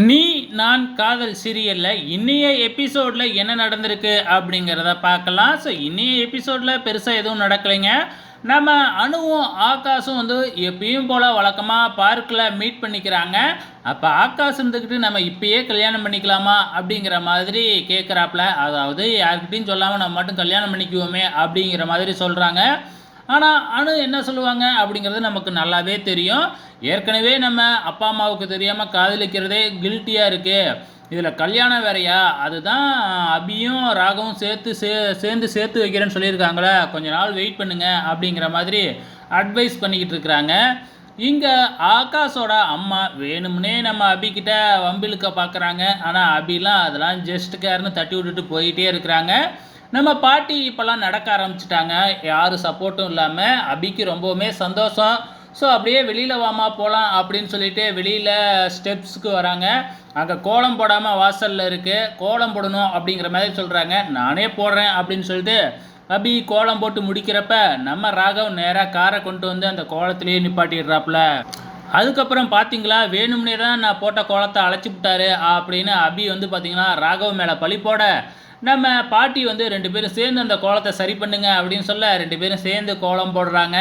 நீ நான் காதல் சீரியலில் இன்னைய எபிசோடில் என்ன நடந்திருக்கு அப்படிங்கிறத பார்க்கலாம். ஸோ இன்னைய எபிசோடில் பெருசாக எதுவும் நடக்கலைங்க. நம்ம அணுவும் ஆகாஷும் வந்து எப்பயும் போல் வழக்கமாக பார்க்கில் மீட் பண்ணிக்கிறாங்க. அப்போ ஆகாஷ் இருந்துக்கிட்டு நம்ம இப்பயே கல்யாணம் பண்ணிக்கலாமா அப்படிங்கிற மாதிரி கேட்குறாப்புல அதாவது யார்கிட்டையும் சொல்லாமல் நம்ம மட்டும் கல்யாணம் பண்ணிக்குவோமே அப்படிங்கிற மாதிரி சொல்கிறாங்க ஆனால் அணு என்ன சொல்லுவாங்க? அப்படிங்கிறது நமக்கு நல்லாவே தெரியும். ஏற்கனவே நம்ம அப்பா அம்மாவுக்கு தெரியாமல் காதலிக்கிறதே கில்ட்டியாக இருக்குது இதில் கல்யாணம் வேறையா? அதுதான் அபியும் ராகவும் சேர்த்து சே சேர்ந்து சேர்த்து வைக்கிறேன்னு சொல்லியிருக்காங்களே. கொஞ்ச நாள் வெயிட் பண்ணுங்க அப்படிங்கிற மாதிரி அட்வைஸ் பண்ணிக்கிட்டு இருக்கிறாங்க. இங்கே ஆகாஷோட அம்மா வேணும்னே நம்ம அபிக்கிட்ட வம்பிழுக்க பார்க்குறாங்க ஆனால் அபிலாம் அதெல்லாம் ஜஸ்ட் கேர்னு தட்டி விட்டுட்டு போயிட்டே இருக்கிறாங்க. நம்ம பாட்டி இப்போல்லாம் நடக்க ஆரம்பிச்சிட்டாங்க. யாரும் சப்போர்ட்டும் இல்லாமல் அபிக்கு ரொம்பவுமே சந்தோஷம். ஸோ அப்படியே வெளியில் வாமா போகலாம் அப்படின்னு சொல்லிட்டு வெளியில் ஸ்டெப்ஸுக்கு வராங்க. அங்கே கோலம் போடாமல் வாசலில் இருக்குது கோலம் போடணும் அப்படிங்கிற மாதிரி சொல்கிறாங்க நானே போடுறேன் அப்படின்னு சொல்லிட்டு அபி கோலம் போட்டு முடிக்கிறப்ப நம்ம ராகவ் நேராக காரை கொண்டு வந்து அந்த கோலத்திலேயே நிப்பாட்டிடுறாப்புல. அதுக்கப்புறம் பார்த்தீங்களா வேணும்னே தான் நான் போட்ட கோலத்தை அழைச்சி விட்டாரு. அப்படின்னு அபி வந்து பார்த்தீங்கன்னா ராகவ் மேலே பழி போட நம்ம பாட்டி வந்து ரெண்டு பேரும் சேர்ந்து அந்த கோலத்தை சரி பண்ணுங்க அப்படின்னு சொல்ல ரெண்டு பேரும் சேர்ந்து கோலம் போடுறாங்க.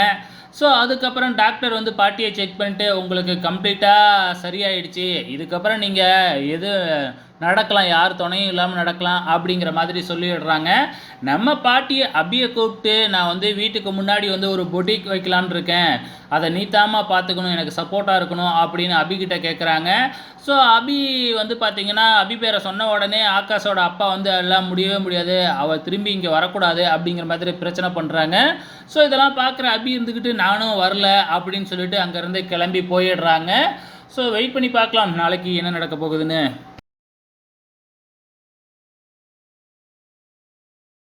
ஸோ அதுக்கப்புறம் டாக்டர் வந்து பாட்டியை செக் பண்ணிட்டு உங்களுக்கு கம்ப்ளீட்டாக சரியாயிடுச்சு. இதுக்கப்புறம் நீங்கள் எது நடக்கலாம் யார் துணையும் இல்லாமல் நடக்கலாம் அப்படிங்கிற மாதிரி சொல்லிடுறாங்க. நம்ம பாட்டியை அபியை கூப்பிட்டு நான் வந்து வீட்டுக்கு முன்னாடி வந்து ஒரு பொட்டிக் வைக்கலான்னு இருக்கேன். அதை நீத்தாமல் பார்த்துக்கணும் எனக்கு சப்போர்ட்டாக இருக்கணும் அப்படின்னு அபிகிட்ட கேட்குறாங்க ஸோ அபி வந்து பார்த்தீங்கன்னா அபி பேரை சொன்ன உடனே ஆகாஷோட அப்பா வந்து எல்லாம் முடியவே முடியாது. அவள் திரும்பி இங்கே வரக்கூடாது அப்படிங்கிற மாதிரி பிரச்சனை பண்ணுறாங்க ஸோ இதெல்லாம் பார்க்குற அபி இருந்துக்கிட்டு நானும் வரல அப்படின்னு சொல்லிட்டு அங்கேருந்து கிளம்பி போயிடுறாங்க. ஸோ வெயிட் பண்ணி பார்க்கலாம் நாளைக்கு என்ன நடக்க போகுதுன்னு.